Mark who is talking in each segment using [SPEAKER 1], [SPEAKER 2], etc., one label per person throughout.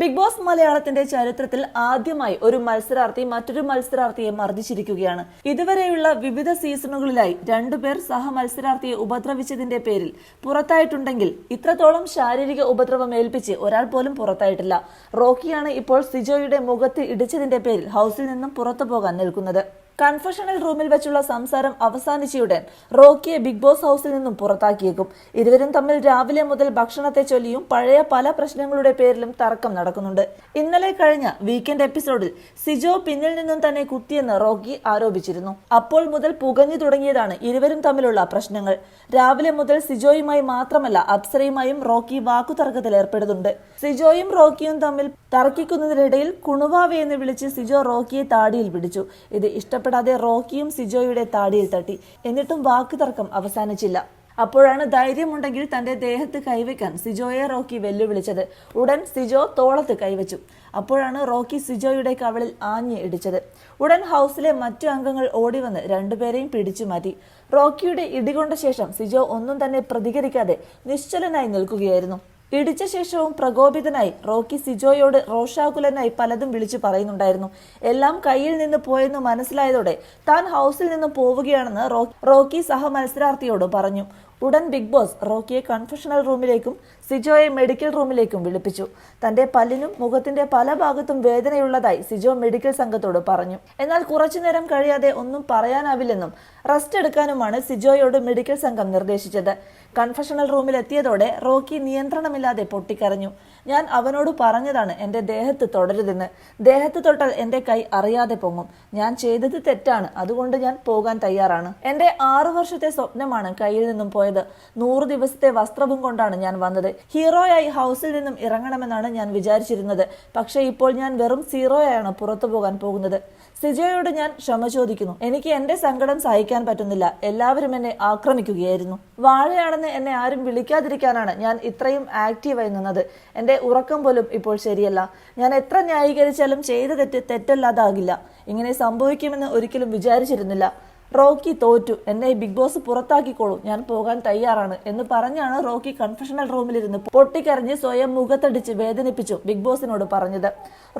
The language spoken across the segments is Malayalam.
[SPEAKER 1] ബിഗ് ബോസ് മലയാളത്തിന്റെ ചരിത്രത്തിൽ ആദ്യമായി ഒരു മത്സരാർത്ഥി മറ്റൊരു മത്സരാർത്ഥിയെ മർദ്ദിച്ചിരിക്കുകയാണ്. ഇതുവരെയുള്ള വിവിധ സീസണുകളിലായി രണ്ടുപേർ സഹ മത്സരാർത്ഥിയെ ഉപദ്രവിച്ചതിന്റെ പേരിൽ പുറത്തായിട്ടുണ്ടെങ്കിൽ ഇത്രത്തോളം ശാരീരിക ഉപദ്രവം ഏൽപ്പിച്ച് ഒരാൾ പോലും പുറത്തായിട്ടില്ല. റോക്കിയാണ് ഇപ്പോൾ സിജോയുടെ മുഖത്ത് ഇടിച്ചതിന്റെ പേരിൽ ഹൗസിൽ നിന്നും പുറത്തു പോകാൻ നിൽക്കുന്നത്. കൺഫഷണൽ റൂമിൽ വെച്ചുള്ള സംസാരം അവസാനിച്ചയുടൻ റോക്കിയെ ബിഗ് ബോസ് ഹൗസിൽ നിന്നും പുറത്താക്കിയേക്കും. ഇരുവരും തമ്മിൽ രാവിലെ മുതൽ ഭക്ഷണത്തെ ചൊല്ലിയും പഴയ പല പ്രശ്നങ്ങളുടെ പേരിലും തർക്കം നടക്കുന്നുണ്ട്. ഇന്നലെ കഴിഞ്ഞ വീക്കെൻഡ് എപ്പിസോഡിൽ സിജോ പിന്നിൽ നിന്നും തന്നെ കുത്തിയെന്ന് റോക്കി ആരോപിച്ചിരുന്നു. അപ്പോൾ മുതൽ പുകഞ്ഞു തുടങ്ങിയതാണ് ഇരുവരും തമ്മിലുള്ള പ്രശ്നങ്ങൾ. രാവിലെ മുതൽ സിജോയുമായി മാത്രമല്ല അപ്സരയുമായും റോക്കി വാക്കുതർക്കത്തിൽ ഏർപ്പെടുന്നുണ്ട്. സിജോയും റോക്കിയും തമ്മിൽ തർക്കിക്കുന്നതിനിടയിൽ കുണുവാവെ എന്ന് വിളിച്ച് സിജോ റോക്കിയെ താടിയിൽ പിടിച്ചു. ഇത് ഇഷ്ടപ്പെടാതെ റോക്കിയും സിജോയുടെ താടിയിൽ തട്ടി. എന്നിട്ടും വാക്കുതർക്കം അവസാനിച്ചില്ല. അപ്പോഴാണ് ധൈര്യമുണ്ടെങ്കിൽ തന്റെ ദേഹത്ത് കൈവയ്ക്കാൻ സിജോയെ റോക്കി വെല്ലുവിളിച്ചത്. ഉടൻ സിജോ തോളത്ത് കൈവച്ചു. അപ്പോഴാണ് റോക്കി സിജോയുടെ കവളിൽ ആഞ്ഞ് ഇടിച്ചത്. ഉടൻ ഹൗസിലെ മറ്റു അംഗങ്ങൾ ഓടിവന്ന് രണ്ടുപേരെയും പിടിച്ചു മാറ്റി. റോക്കിയുടെ ഇടികൊണ്ട ശേഷം സിജോ ഒന്നും തന്നെ പ്രതികരിക്കാതെ നിശ്ചലനായി നിൽക്കുകയായിരുന്നു. ഇടിച്ച ശേഷവും പ്രകോപിതനായി റോക്കി സിജോയോട് റോഷാകുലനായി പലതും വിളിച്ചു പറയുന്നുണ്ടായിരുന്നു. എല്ലാം കയ്യിൽ നിന്ന് പോയെന്ന് മനസ്സിലായതോടെ താൻ ഹൗസിൽ നിന്ന് പോവുകയാണെന്ന് റോക്കി സഹ മത്സരാർത്ഥിയോട് പറഞ്ഞു. ഉടൻ ബിഗ് ബോസ് റോക്കിയെ കൺഫഷണൽ റൂമിലേക്കും സിജോയെ മെഡിക്കൽ റൂമിലേക്കും വിളിപ്പിച്ചു. തന്റെ പല്ലിനും മുഖത്തിന്റെ പല ഭാഗത്തും വേദനയുള്ളതായി സിജോ മെഡിക്കൽ സംഘത്തോട് പറഞ്ഞു. എന്നാൽ കുറച്ചുനേരം കഴിയാതെ ഒന്നും പറയാനാവില്ലെന്നും റെസ്റ്റ് എടുക്കാനുമാണ് സിജോയോട് മെഡിക്കൽ സംഘം നിർദ്ദേശിച്ചത്. കൺഫഷണൽ റൂമിലെത്തിയതോടെ റോക്കി നിയന്ത്രണമില്ലാതെ പൊട്ടിക്കരഞ്ഞു. ഞാൻ അവനോട് പറഞ്ഞതാണ് എന്റെ ദേഹത്ത് തുടരുതെന്ന്. ദേഹത്ത് തൊട്ടാൽ എന്റെ കൈ അറിയാതെ പൊങ്ങും. ഞാൻ ചെയ്തത് തെറ്റാണ്. അതുകൊണ്ട് ഞാൻ പോകാൻ തയ്യാറാണ്. എന്റെ ആറു വർഷത്തെ സ്വപ്നമാണ് കയ്യിൽ നിന്നും പോയത്. നൂറ് ദിവസത്തെ വസ്ത്രവും കൊണ്ടാണ് ഞാൻ വന്നത്. ഹീറോയായി ഹൗസിൽ നിന്നും ഇറങ്ങണമെന്നാണ് ഞാൻ വിചാരിച്ചിരുന്നത്. പക്ഷേ ഇപ്പോൾ ഞാൻ വെറും സീറോയാണ് പുറത്തു പോകാൻ പോകുന്നത്. സിജയോട് ഞാൻ ക്ഷമ ചോദിക്കുന്നു. എനിക്ക് എന്റെ സങ്കടം സഹിക്കാൻ പറ്റുന്നില്ല. എല്ലാവരും എന്നെ ആക്രമിക്കുകയായിരുന്നു. വാഴയാണെന്ന് എന്നെ ആരും വിളിക്കാതിരിക്കാനാണ് ഞാൻ ഇത്രയും ആക്റ്റീവായി നിന്നത്. എന്റെ ഉറക്കം പോലും ഇപ്പോൾ ശരിയല്ല. ഞാൻ എത്ര ന്യായീകരിച്ചാലും ചെയ്ത തെറ്റ് തെറ്റല്ലാതാകില്ല. ഇങ്ങനെ സംഭവിക്കുമെന്ന് ഒരിക്കലും വിചാരിച്ചിരുന്നില്ല. റോക്കി തോറ്റു. എന്നെ ബിഗ് ബോസ് പുറത്താക്കിക്കോളൂ. ഞാൻ പോകാൻ തയ്യാറാണ് എന്ന് പറഞ്ഞാണ് റോക്കി കൺഫഷണൽ റൂമിലിരുന്ന് പൊട്ടിക്കരഞ്ഞ് സ്വയം മുഖത്തടിച്ച് വേദനിപ്പിച്ചു ബിഗ് ബോസിനോട് പറഞ്ഞത്.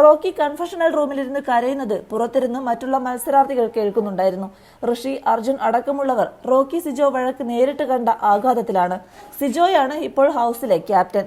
[SPEAKER 1] റോക്കി കൺഫഷണൽ റൂമിലിരുന്ന് കരയുന്നത് പുറത്തിരുന്ന് മറ്റുള്ള മത്സരാർത്ഥികൾ കേൾക്കുന്നുണ്ടായിരുന്നു. ഋഷി അർജുൻ അടക്കമുള്ളവർ റോക്കി സിജോ വഴക്ക് നേരിട്ട് കണ്ട ആഘാതത്തിലാണ്. സിജോയാണ് ഇപ്പോൾ ഹൗസിലെ ക്യാപ്റ്റൻ